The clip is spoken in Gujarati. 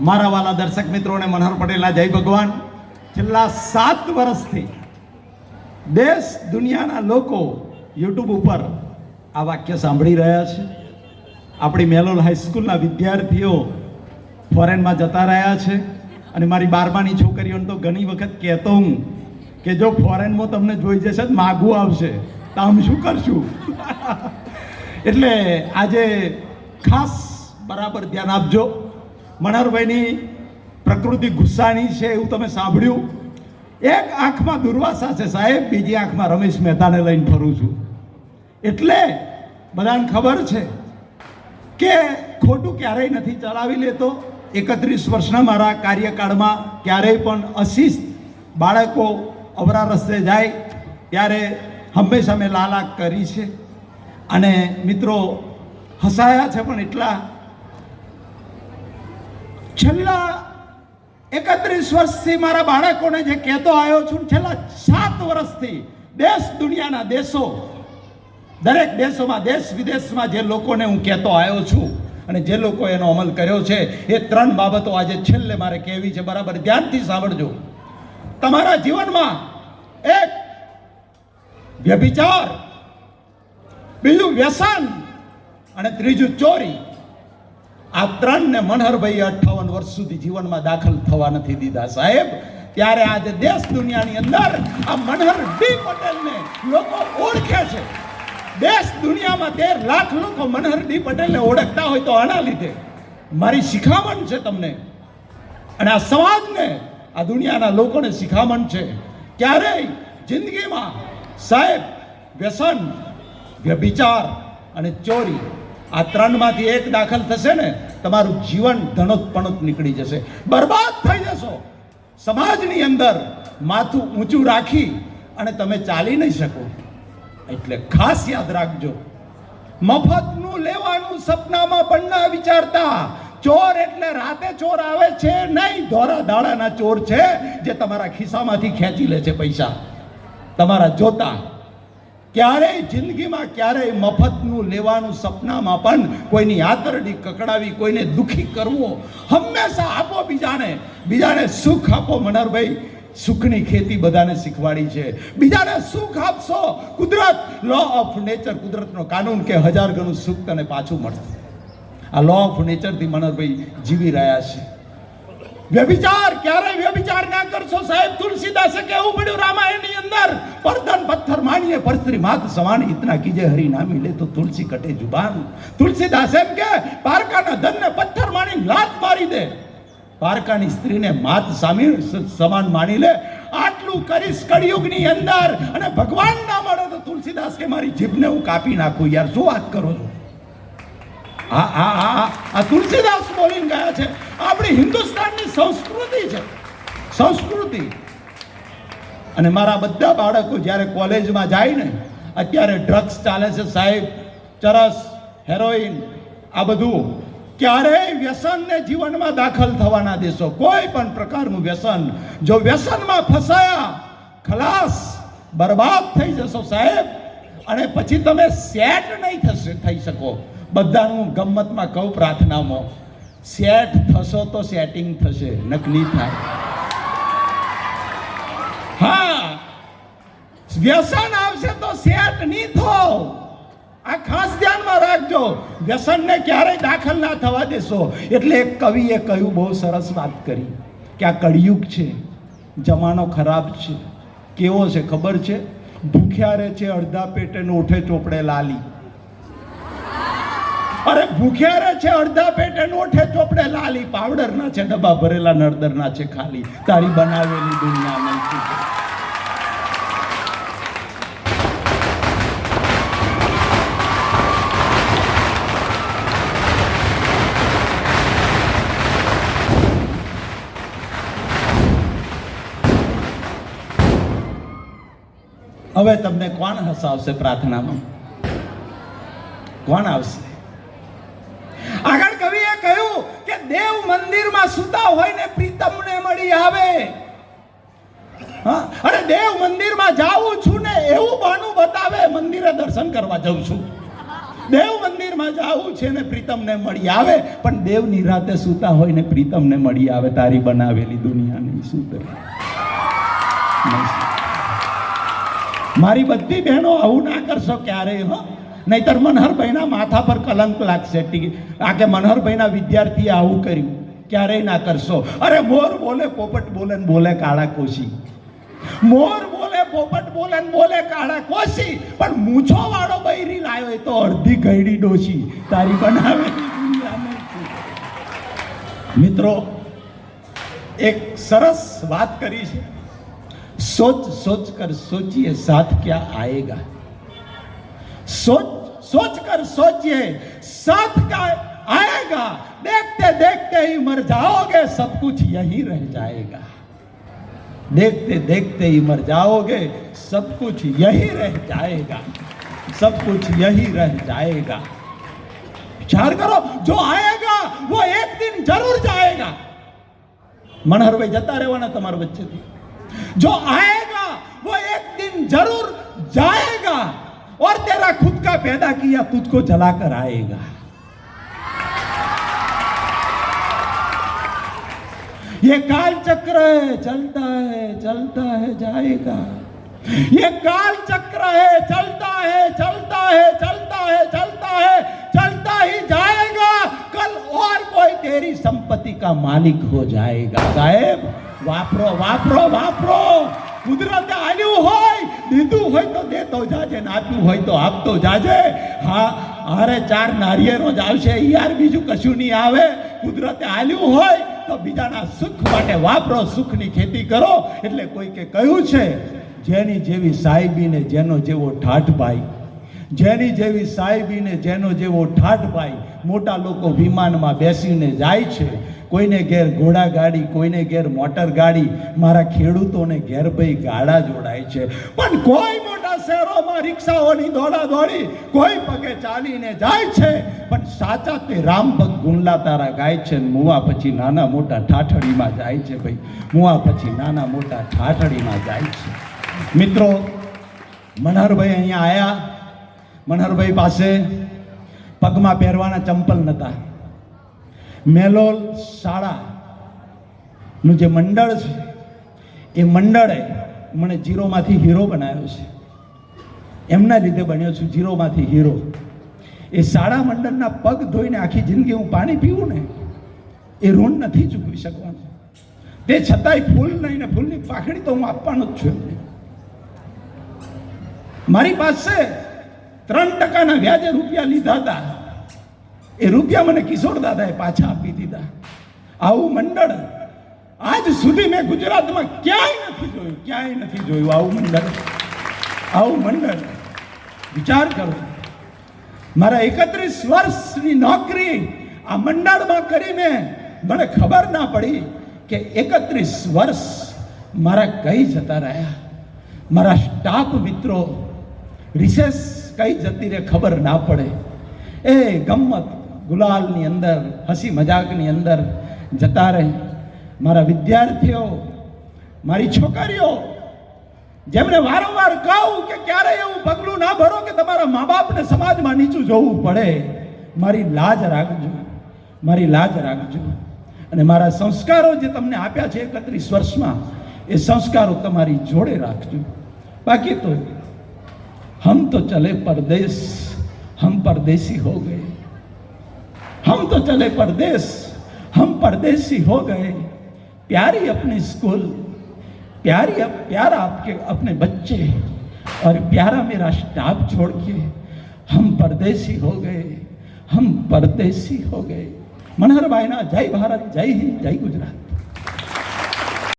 મારા વાલા દર્શક મિત્રોને મનોહર પટેલના જય ભગવાન. છેલ્લા સાત વર્ષથી દેશ દુનિયાના લોકો યુટ્યુબ ઉપર આ વાક્ય સાંભળી રહ્યા છે. આપણી મેલોલ હાઈસ્કૂલના વિદ્યાર્થીઓ ફોરેનમાં જતા રહ્યા છે. અને મારી બારમાની છોકરીઓને તો ઘણી વખત કહેતો હું કે જો ફોરેનમાં તમને જોઈ જશે તો માગવું આવશે. તો આમ શું કરશું? એટલે આજે ખાસ બરાબર ધ્યાન આપજો. મનહરભાઈની પ્રકૃતિ ગુસ્સાની છે એવું તમે સાંભળ્યું? એક આંખમાં દુર્વાસા છે સાહેબ, બીજી આંખમાં રમેશ મહેતાને લઈને ફરું છું. એટલે બધાને ખબર છે કે ખોટું ક્યારેય નથી ચલાવી લેતો. એકત્રીસ વર્ષના મારા કાર્યકાળમાં ક્યારેય પણ અશિસ્ત બાળકો અવરા રસ્તે જાય ત્યારે હંમેશા મેં લાલાક કરી છે. અને મિત્રો, હસાયા છે પણ એટલા છેલ્લા એકત્રીસ વર્ષથી મારા બાળકોને જે કહેતો આવ્યો છું, છેલ્લા સાત વર્ષથી દેશ દુનિયાના દેશો, દરેક દેશોમાં, દેશ વિદેશમાં જે લોકોને હું કહેતો આવ્યો છું અને જે લોકો એનો અમલ કર્યો છે, એ ત્રણ બાબતો આજે છેલ્લે મારે કહેવી છે. બરાબર, ધ્યાનથી સાંભળજો. તમારા જીવનમાં એક વ્યભિચાર, બીજું વ્યસન અને ત્રીજું ચોરી. આ ત્રણને મનહરભાઈ વર્ષ સુધી જીવનમાં દાખલ થવા નથી દીધા, સાહેબ. ત્યારે આજે દેશ દુનિયાની અંદર આ મનહર ડી પટેલને લોકો ઓળખે છે. દેશ દુનિયામાં તેર લાખ લોકો મનહર ડી પટેલને ઓળખતા હોય તો આના લીધે મારી શિખામણ છે તમને. અને આ સમાજને, આ દુનિયાના લોકોને શિખામણ છે. ક્યારેય જિંદગીમાં સાહેબ વ્યસન, વ્યભિચાર અને ચોરી આ ત્રણમાંથી એક દાખલ થશે ને તમારું જીવન ધણોત નીકળી જશે. બરબાદ થઈ જશો. સમાજની અંદર માથું ઊંચું રાખી અને તમે ચાલી નહીં શકો. એટલે ખાસ યાદ રાખજો. મફતનું લેવાનું સપનામાં પણ ના વિચારતા. ચોર એટલે રાતે ચોર આવે છે નહીં, ધોરા દાડાના ચોર છે જે તમારા ખિસ્સામાંથી ખેંચી લે છે પૈસા. તમારા જોતા ક્યારેય જિંદગીમાં ક્યારેય મફતનું લેવાનું સપનામાં પણ કોઈની આતરડી કકડાવી, કોઈને દુખી કરવો, હંમેશા આપો બીજાને. બીજાને સુખ આપો મનરભાઈ સુખની ખેતી બધાને શીખવાડી છે. બીજાને સુખ આપશો. કુદરત લો ઓફ નેચર કુદરતનો કાનૂન કે હજાર ગણું સુખ તને પાછું મળશે. આ લો ઓફ નેચરથી મનરભાઈ જીવી રહ્યા છે. વ્યભિચાર ક્યારે વ્યભિચાર ના કરશો સાહેબ? તુલસીદાસે કેવું પડ્યું, રામાયણની અંદર પરધન પથ્થર માનીએ પરસ્ત્રી માત સમાન ઇતના કીજે હરી નામી લે તો તુલસી કટે જુબાન. તુલસીદાસ એમ કે પારકાના ધનને પથ્થર માણી લાત મારી દે. પારકાની સ્ત્રીને માત સામી સમાન માણી લે. આટલું કરીશ કળિયુગની અંદર અને ભગવાન ના મળે તો તુલસીદાસ કે મારી જીભને હું કાપી નાખું યાર, શું વાત કરો છો? આ, આ- આ તુલસીદાસ બોલીને ગયા છે. આપણી હિન્દુસ્તાનની સંસ્કૃતિ છે. સંસ્કૃતિ. અને મારા બધા બાળકો જ્યારે કોલેજમાં જાય ને, અત્યારે ડ્રગ્સ ચાલે છે સાહેબ, ચરસ હેરોઈન આ બધું. ક્યારેય વ્યસનને જીવનમાં દાખલ થવાના દેશો. કોઈ પણ પ્રકારનું વ્યસન. જો વ્યસનમાં ફસાયા, ખલાસ, બરબાદ થઈ જશો સાહેબ. અને પછી તમે સેટ નહીં થશે, થઈ શકો. બધાનું ગમતમાં કહું પ્રાર્થનામાં. સેટ થશો તો સેટિંગ થશે. નકલી થાય. હા. વ્યસન આવશે તો સેટ નહીં થો. આ ખાસ ધ્યાનમાં રાખજો. વ્યસનને ક્યારેય દાખલ ના થવા દેશો. એટલે એક કવિએ કહ્યું, બહુ સરસ વાત કરી કે આ કળિયુગ છે, જમાનો ખરાબ છે. કેવો છે ખબર છે? ભૂખ્યા રહે છે, અડધા પેટે ને ઉઠે ચોપડે લાલી. અરે ભૂખ્યા રહે છે, અડધા પેટે નોઠે ચોપડે લાલી પાવડરના છે, ડબ્બા ભરેલા, નળદરના છે, ખાલી. તારી બનાવેલી દુનિયા નહીં હવે તમને કોણ હસાવશે પ્રાર્થનામાં? કોણ આવશે આગળ કવિએ કહ્યું કે દેવ મંદિરમાં સુતા હોય ને પ્રીતમને મળી આવે. અરે દેવ મંદિરમાં જાઉં છું ને એવું બહાનું બતાવે, મંદિરે દર્શન કરવા જાઉં છું. દેવ મંદિરમાં જાઉં છે ને પ્રીતમને મળી આવે, પણ દેવની રાતે સૂતા હોય ને પ્રીતમને મળી આવે. તારી બનાવેલી દુનિયાની સૂતે. મારી બધી બહેનો આવું ના કરશો ક્યારેય, હો. નહીતર મનહરભાઈના માથા પર કલંક લાગશે. આ કે મનહરભાઈના વિદ્યાર્થીએ આવું કર્યું. ક્યારેય ના કરશો. અરે મોર બોલે, પોપટ બોલે બોલે કાળા કોશી. મોર બોલે, પોપટ બોલે બોલે કાળા કોશી. પણ મૂછો વાળો બૈરી એ તો અડધી ઘડી ડોશી. તારી બનાવે મિત્રો, એક સરસ વાત કરી છે સોચ સોચ કર, સોચીએ સાથ ક્યાં આએગા सोच सोच कर सोचिए, साथ का आएगा, देखते देखते ही मर जाओगे, सब कुछ यही रह जाएगा। देखते देखते ही मर जाओगे, सब कुछ यही रह जाएगा। सब कुछ यही रह जाएगा। विचार करो, जो आएगा, वो एक दिन ज़रूर जाएगा। मनहर भाई जता रहना तुम्हारे बच्चे जो आएगा, वो एक दिन ज़रूर जाएगा। और तेरा खुद का पैदा किया तुझको जलाकर आएगा। ये काल चक्र है चलता है चलता है, जाएगा। ये काल चक्र है, चलता है चलता है चलता है चलता है, चलता ही जाएगा। कल और कोई तेरी संपत्ति का मालिक हो जाएगा। साहेब, वापरो वापरो वापरो। कुदरत आयु हो દીધું હોય તો દેતો જાજે, ને હોય તો આપતો જાજે. હા, હારે ચાર નારિયેરો જ આવશે યાર બીજું કશું નહીં આવે. કુદરતે આલ્યું હોય તો બીજાના સુખ માટે વાપરો, સુખની ખેતી કરો. એટલે કોઈ કે કહ્યું છે, જેની જેવી સાહેબીને જેનો જેવો ઠાઠ ભાઈ, જેની જેવી સાહેબીને જેનો જેવો ઠાઠ ભાઈ, મોટા લોકો વિમાનમાં બેસીને જાય છે કોઈને ઘેર ઘોડા ગાડી, કોઈને ઘેર મોટર ગાડી, મારા ખેડૂતોને ઘેર ભાઈ ગાડા જોડાય છે. પણ કોઈ મોટા શહેરોમાં રિક્ષાઓની દોડા દોડી કોઈ પગે ચાલીને જાય છે. પણ સાચા તે રામ ભગ ગુણલા તારા ગાય છે મુવા પછી નાના મોટા ઠાઠડીમાં જાય છે ભાઈ. મુવા પછી નાના મોટા ઠાઠડીમાં જાય છે. મિત્રો, મનહરભાઈ અહીંયા આવ્યા મનહરભાઈ પાસે પગમાં પહેરવાના ચંપલ નહોતા મેલોલ શાળાનું જે મંડળ છે, એ મંડળે મને જીરોમાંથી હીરો બનાવ્યો છે. એમના લીધે બન્યો છું જીરોમાંથી હીરો એ શાળા મંડળના પગ ધોઈને આખી જિંદગી હું પાણી પીવું ને, એ ઋણ નથી ચૂકવી શકવાનું. તે છતાંય ફૂલ નહીં ને ફૂલની પાખડી તો હું આપવાનો જ છું મારી પાસે ત્રણ ટકાના વ્યાજે રૂપિયા લીધા હતા. એ રૂપિયા મને કિશોર દાદાએ પાછા આપી દીધા. આવું મંડળ આજ સુધી મેં ગુજરાતમાં ક્યાંય નથી જોયું, ક્યાંય નથી જોયું આવું મંડળ. આવું મંડળ. વિચાર કરો. મારા એકત્રીસ વર્ષની નોકરી આ મંડળમાં કરીને મને ખબર ના પડી કે એકત્રીસ વર્ષ મારા કઈ જતા રહ્યા. મારા સ્ટાફ મિત્રો રિસેસ કઈ જતી રહે ખબર ના પડે. એ ગમ્મત. ગુલાલની અંદર, હસી મજાકની અંદર જતા રહે. મારા વિદ્યાર્થીઓ, મારી છોકરીઓ, જેમને વારંવાર કહું કે ક્યારે એવું પગલું ના ભરો કે તમારા મા બાપને સમાજમાં નીચું જોવું પડે, મારી લાજ રાખજો. મારી લાજ રાખજો. અને મારા સંસ્કારો જે તમને આપ્યા છે એકત્રીસ વર્ષમાં, એ સંસ્કારો તમારી જોડે રાખજો. બાકી તો હમ તો ચલે પરદેશ, હમ પરદેશી હો ગયે. हम तो चले परदेश, हम परदेसी हो गए। प्यारी अपनी स्कूल, प्यारी अब प्यारा आपके, अपने बच्चे और प्यारा मेरा स्टाफ छोड़ के हम परदेसी हो गए, हम परदेसी हो गए। मनहर भाईना जय भारत, जय हिंद, जय गुजरात।